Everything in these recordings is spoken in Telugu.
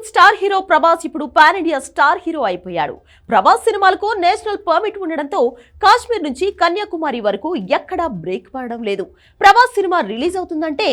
బాలీవుడ్ స్టార్ హీరో ప్రభాస్ ఇప్పుడు పాన్ ఇండియా స్టార్ హీరో అయిపోయాడు. ప్రభాస్ సినిమాలకు నేషనల్ పర్మిట్ ఉండడంతో కాశ్మీర్ నుంచి కన్యాకుమారి వరకు ఎక్కడా బ్రేక్ పడడం లేదు. ప్రభాస్ సినిమా రిలీజ్ అవుతుందంటే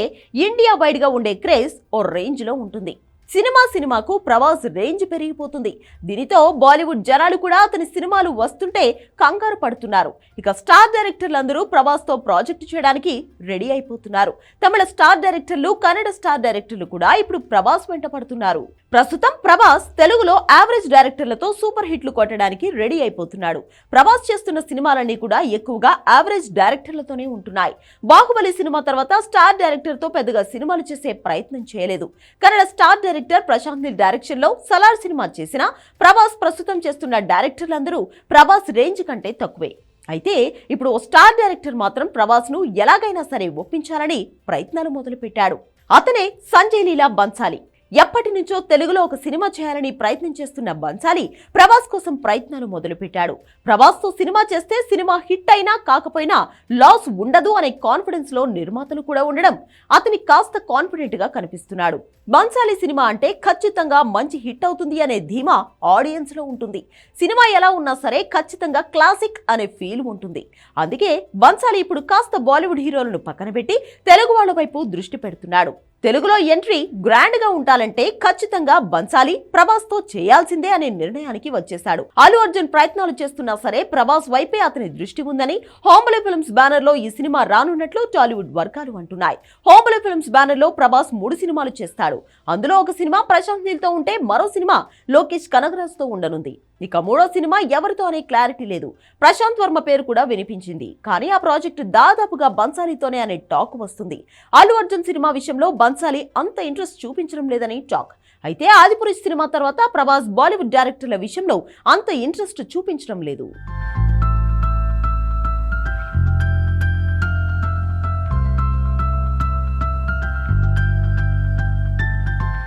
ఇండియా వైడ్గా ఉండే క్రేజ్ ఓ రేంజ్లో ఉంటుంది. సినిమా సినిమాకు ప్రభాస్ రేంజ్ పెరిగిపోతుంది. దీనితో బాలీవుడ్ జనాలు కూడా అతని సినిమాలు వస్తుంటే కంగారు పడుతున్నారు. ఇక స్టార్ డైరెక్టర్లందరూ ప్రభాస్తో ప్రాజెక్ట్ చేయడానికి రెడీ అయిపోతున్నారు. తమిళ స్టార్ డైరెక్టర్లు కన్నడ స్టార్ డైరెక్టర్లు కూడా ఇప్పుడు ప్రభాస్ వెంట పడుతున్నారు. ప్రస్తుతం ప్రభాస్ తెలుగులో యావరేజ్ డైరెక్టర్లతో సూపర్ హిట్లు కొట్టడానికి రెడీ అయిపోతున్నాడు. ప్రభాస్ చేస్తున్న సినిమాలన్నీ కూడా ఎక్కువగా యావరేజ్ డైరెక్టర్లతోనే ఉంటున్నాయి. బాహుబలి సినిమా తర్వాత స్టార్ డైరెక్టర్తో పెద్దగా సినిమాలు చేసే ప్రయత్నం చేయలేదు. కన్నడ స్టార్ డైరెక్టర్ ప్రశాంత్ నీల్ డైరెక్షన్లో సలార్ సినిమా చేసిన ప్రభాస్ ప్రస్తుతం చేస్తున్న డైరెక్టర్లందరూ ప్రభాస్ రేంజ్ కంటే తక్కువే. అయితే ఇప్పుడు ఓ స్టార్ డైరెక్టర్ మాత్రం ప్రభాస్ను ఎలాగైనా సరే ఒప్పించాలని ప్రయత్నాలు మొదలుపెట్టాడు. అతనే సంజయ్ లీలా బన్సాలి. ఎప్పటి నుంచో తెలుగులో ఒక సినిమా చేయాలని ప్రయత్నం చేస్తున్న బన్సాలి ప్రభాస్ కోసం ప్రయత్నాలు మొదలుపెట్టాడు. ప్రభాస్తో సినిమా చేస్తే సినిమా హిట్ అయినా కాకపోయినా లాస్ ఉండదు అనే కాన్ఫిడెన్స్లో నిర్మాతలు కూడా ఉండడం అతని కాస్త కాన్ఫిడెంట్గా కనిపిస్తున్నాడు. బన్సాలి సినిమా అంటే ఖచ్చితంగా మంచి హిట్ అవుతుంది అనే ధీమా ఆడియన్స్లో ఉంటుంది. సినిమా ఎలా ఉన్నా సరే ఖచ్చితంగా క్లాసిక్ అనే ఫీల్ ఉంటుంది. అందుకే బన్సాలి ఇప్పుడు కాస్త బాలీవుడ్ హీరోలను పక్కన పెట్టి తెలుగు వాళ్ళ వైపు దృష్టి పెడుతున్నాడు. తెలుగులో ఎంట్రీ గ్రాండ్గా ఉండాలంటే ఖచ్చితంగా బన్సాలి ప్రభాస్తో చేయాల్సిందే అనే నిర్ణయానికి వచ్చేశాడు. అల్లు అర్జున్ ప్రయత్నాలు చేస్తున్నా సరే ప్రభాస్ వైపే అతని దృష్టి ఉందని హోంబలి ఫిల్మ్స్ బ్యానర్లో ఈ సినిమా రానున్నట్లు టాలీవుడ్ వర్గాలు అంటున్నాయి. హోంబలి ఫిల్మ్స్ బ్యానర్లో ప్రభాస్ మూడు సినిమాలు చేస్తాడు. అందులో ఒక సినిమా ప్రశాంత్ నీల్తో ఉంటే మరో సినిమా లోకేష్ కనగరాజ్తో ఉండనుంది. ఇక మూడో సినిమా ఎవరితో అనే క్లారిటీ లేదు. ప్రశాంత్ వర్మ పేరు కూడా వినిపించింది. కానీ ఆ ప్రాజెక్టు దాదాపుగా బన్సాలీతోనే అనే టాక్ వస్తుంది. అల్లు అర్జున్ సినిమా విషయంలో బన్సాలి అంత ఇంట్రెస్ట్ చూపించడం లేదని టాక్. అయితే ఆదిపురుష్ సినిమా తర్వాత ప్రభాస్ బాలీవుడ్ డైరెక్టర్ల విషయంలో అంత ఇంట్రెస్ట్ చూపించడం లేదు.